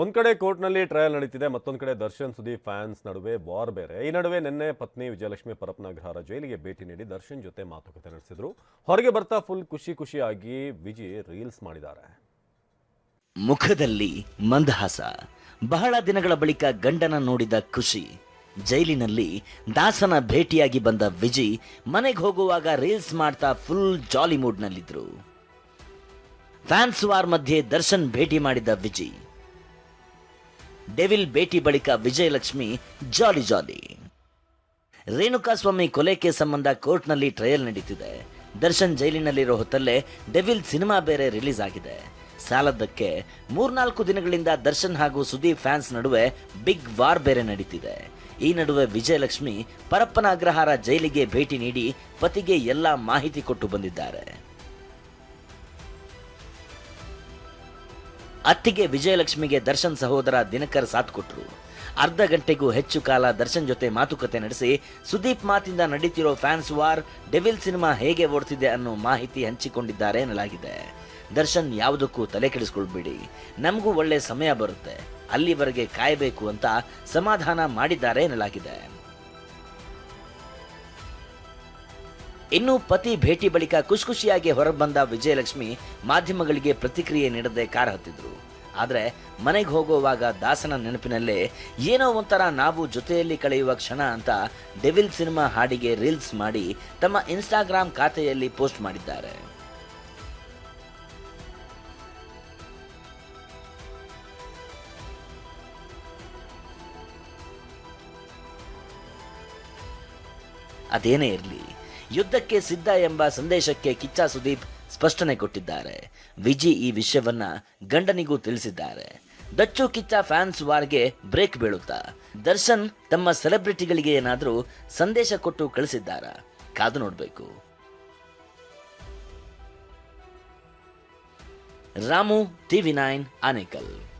ಒಂದ್ ಕಡೆ ಕೋರ್ಟ್ನಲ್ಲಿ ಟ್ರಯಲ್ ನಡೀತಿದೆ, ಮತ್ತೊಂದು ಕಡೆ ದರ್ಶನ್ ಸುದೀಪ್ ಫ್ಯಾನ್ಸ್ ನಡುವೆ ವಾರ್ ಬೇರೆ. ಈ ನಡುವೆ ನಿನ್ನೆ ಪತ್ನಿ ವಿಜಯಲಕ್ಷ್ಮಿ ಪರಪ್ನಗ್ರಹಾರ ಜೈಲಿಗೆ ಭೇಟಿ ನೀಡಿ ದರ್ಶನ್ ಜೊತೆ ಮಾತುಕತೆ ನಡೆಸಿದ್ರು. ಹೊರಗೆ ಬರ್ತಾ ಫುಲ್ ಖುಷಿ ಖುಷಿಯಾಗಿ ವಿಜಿ ರೀಲ್ಸ್ ಮಾಡಿದ್ದಾರೆ. ಮುಖದಲ್ಲಿ ಮಂದಹಾಸ. ಬಹಳ ದಿನಗಳ ಬಳಿಕ ಗಂಡನ ನೋಡಿದ ಖುಷಿ. ಜೈಲಿನಲ್ಲಿ ದಾಸನ ಭೇಟಿಯಾಗಿ ಬಂದ ವಿಜಿ ಮನೆಗೆ ಹೋಗುವಾಗ ರೀಲ್ಸ್ ಮಾಡ್ತಾ ಫುಲ್ ಜಾಲಿ ಮೂಡ್ನಲ್ಲಿದ್ರು ಫ್ಯಾನ್ಸ್ ವಾರ್ ಮಧ್ಯೆ ದರ್ಶನ್ ಭೇಟಿ ಮಾಡಿದ ವಿಜಿ. ಡೆವಿಲ್ ಭೇಟಿ ಬಳಿಕ ವಿಜಯಲಕ್ಷ್ಮಿ ಜಾಲಿ ಜಾಲಿ. ರೇಣುಕಾಸ್ವಾಮಿ ಕೊಲೆ ಸಂಬಂಧ ಕೋರ್ಟ್ನಲ್ಲಿ ಟ್ರಯಲ್ ನಡೀತಿದೆ. ದರ್ಶನ್ ಜೈಲಿನಲ್ಲಿರೋ ಹೊತ್ತಲ್ಲೇ ಡೆವಿಲ್ ಸಿನಿಮಾ ಬೇರೆ ರಿಲೀಸ್ ಆಗಿದೆ. ಸಾಲದ್ದಕ್ಕೆ ಮೂರ್ನಾಲ್ಕು ದಿನಗಳಿಂದ ದರ್ಶನ್ ಹಾಗೂ ಸುದೀಪ್ ಫ್ಯಾನ್ಸ್ ನಡುವೆ ಬಿಗ್ ವಾರ್ ಬೇರೆ ನಡೀತಿದೆ. ಈ ನಡುವೆ ವಿಜಯಲಕ್ಷ್ಮಿ ಪರಪ್ಪನ ಅಗ್ರಹಾರ ಜೈಲಿಗೆ ಭೇಟಿ ನೀಡಿ ಪತಿಗೆ ಎಲ್ಲಾ ಮಾಹಿತಿ ಕೊಟ್ಟು ಬಂದಿದ್ದಾರೆ. ಅತ್ತಿಗೆ ವಿಜಯಲಕ್ಷ್ಮಿಗೆ ದರ್ಶನ್ ಸಹೋದರ ದಿನಕರ್ ಸಾಥ್ ಕೊಟ್ರು ಅರ್ಧ ಗಂಟೆಗೂ ಹೆಚ್ಚು ಕಾಲ ದರ್ಶನ್ ಜೊತೆ ಮಾತುಕತೆ ನಡೆಸಿ, ಸುದೀಪ್ ಮಾತಿಂದ ನಡೀತಿರೋ ಫ್ಯಾನ್ಸ್ ವಾರ್, ಡೆವಿಲ್ ಸಿನಿಮಾ ಹೇಗೆ ಓಡ್ತಿದೆ ಅನ್ನೋ ಮಾಹಿತಿ ಹಂಚಿಕೊಂಡಿದ್ದಾರೆ ಎನ್ನಲಾಗಿದೆ. ದರ್ಶನ್ ಯಾವುದಕ್ಕೂ ತಲೆ ಕೆಡಿಸ್ಕೊಳ್ಬೇಡಿ. ನಮಗೂ ಒಳ್ಳೆ ಸಮಯ ಬರುತ್ತೆ. ಅಲ್ಲಿವರೆಗೆ ಕಾಯಬೇಕು ಅಂತ ಸಮಾಧಾನ ಮಾಡಿದ್ದಾರೆ ಎನ್ನಲಾಗಿದೆ. ಇನ್ನು ಪತಿ ಭೇಟಿ ಬಳಿಕ ಖುಷಿ ಖುಷಿಯಾಗಿ ಹೊರಬಂದ ವಿಜಯಲಕ್ಷ್ಮಿ ಮಾಧ್ಯಮಗಳಿಗೆ ಪ್ರತಿಕ್ರಿಯೆ ನೀಡದೆ ಕಾರ್ ಹತ್ತಿದ್ರು. ಆದರೆ ಮನೆಗೆ ಹೋಗುವಾಗ ದಾಸನ ನೆನಪಿನಲ್ಲೇ ಏನೋ ಒಂಥರ ನಾವು ಜೊತೆಯಲ್ಲಿ ಕಳೆಯುವ ಕ್ಷಣ ಅಂತ ಡೆವಿಲ್ ಸಿನಿಮಾ ಹಾಡಿಗೆ ರೀಲ್ಸ್ ಮಾಡಿ ತಮ್ಮ ಇನ್ಸ್ಟಾಗ್ರಾಮ್ ಖಾತೆಯಲ್ಲಿ ಪೋಸ್ಟ್ ಮಾಡಿದ್ದಾರೆ. ಅದೇನೇ ಇರಲಿ. ಯುದ್ಧಕ್ಕೆ ಸಿದ್ಧ ಎಂಬ ಸಂದೇಶಕ್ಕೆ ಕಿಚ್ಚ ಸುದೀಪ್ ಸ್ಪಷ್ಟನೆ ಕೊಟ್ಟಿದ್ದಾರೆ. ವಿಜಿ ಈ ವಿಷಯವನ್ನ ಗಂಡನಿಗೂ ತಿಳಿಸಿದ್ದಾರೆ. ದಚ್ಚು ಕಿಚ್ಚ ಫ್ಯಾನ್ಸ್ ವಾರ್ಗೆ ಬ್ರೇಕ್ ಬೀಳುತ್ತಾ. ದರ್ಶನ್ ತಮ್ಮ ಸೆಲೆಬ್ರಿಟಿಗಳಿಗೆ ಏನಾದರೂ ಸಂದೇಶ ಕೊಟ್ಟು ಕಳಿಸಿದ್ದಾರ? ಕಾದು ನೋಡಬೇಕು. Ramu, TV nine, Anekal.